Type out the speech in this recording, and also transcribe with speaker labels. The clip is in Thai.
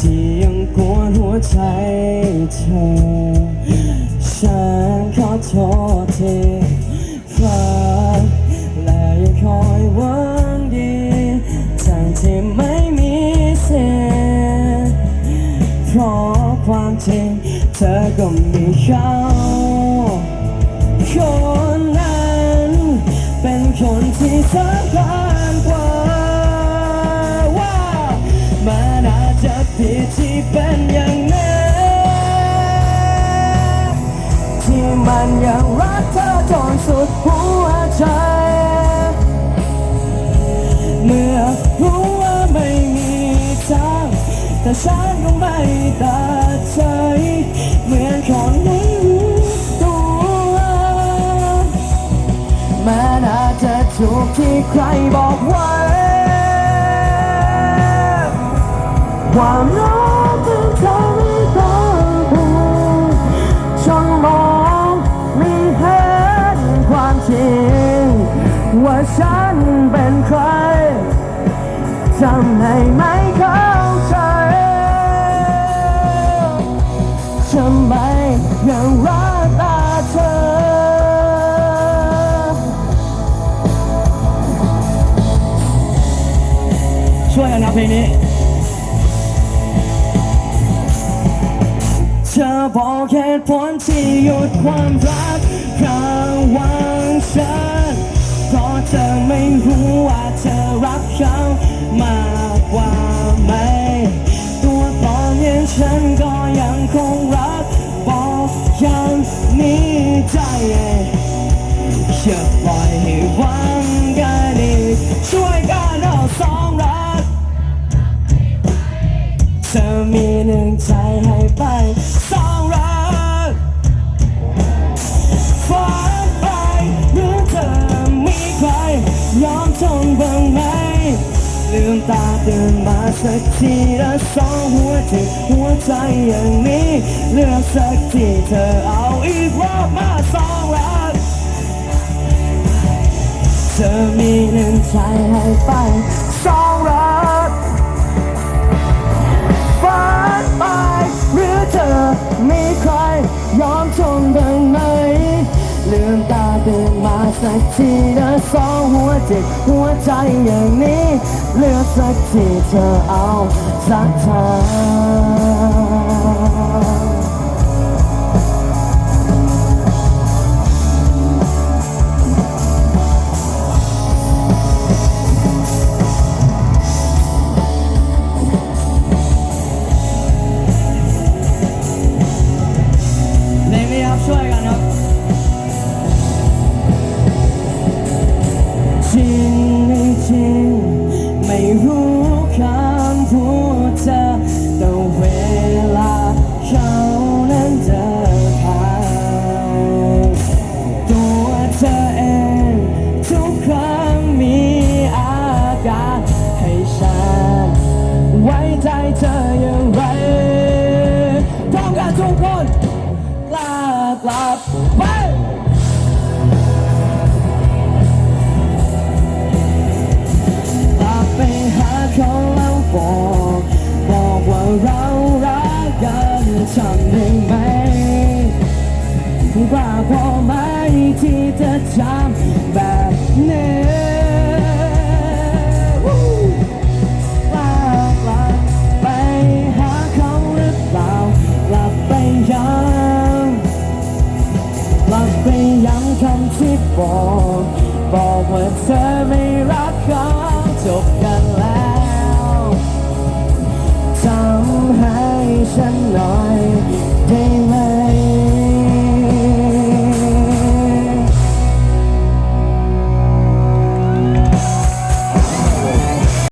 Speaker 1: ที่ยังกวนหัวใจเธอ ฉันขอโทษทีฟังและยังคอยหวังดีทั้งที่ไม่มีเสียงเพราะความจริงเธอก็มีเขาคนนั้น เป็นคนที่สำคัญ ที่เป็นอย่างนั้นที่มันยังรักเธอจนสุดหัวใจ เมื่อรู้ว่าไม่มีทางแต่ฉันก็ไม่ตัดใจเหมือนคนไม่รู้ตัวมันอาจจะถูกที่ใครบอกไว้ ความรักเป็นเธอไม่ต้องพูดจนมองไม่เห็นความจริง ว่าฉันเป็นใครทำให้ไม่เข้าใจทำไมยังรักตาเธอช่วยกันนะเพลงนี้ บอกเหตุผลที่หยุดความรักระหว่างฉันเพราะเธอไม่รู้ว่าเธอรักเขามากกว่าไหม ตัวตอนยังฉันก็ยังคงรัก บอกยังมีใจอย่าปล่อยให้หวังกันอีกช่วยกันเอาสองรัก เธอมีหนึ่งใจให้ไป ลืมตาตื่นมาสักทีละสองหัวจิตหัวใจอย่างนี้ เลือกสักทีเธอเอาอีกรอบมาสองรักเธอมีหนึ่งใจให้ไป สักทีนะสองหัวจิตหัวใจอย่างนี้เลือกสักทีเธอเอาสักทาง ว่าพอไหมที่จะทำแบบนี้วู้ลาลาไปหาเขาหรือเปล่าหลับไปย้ำหลับไปย้ำคำที่บอก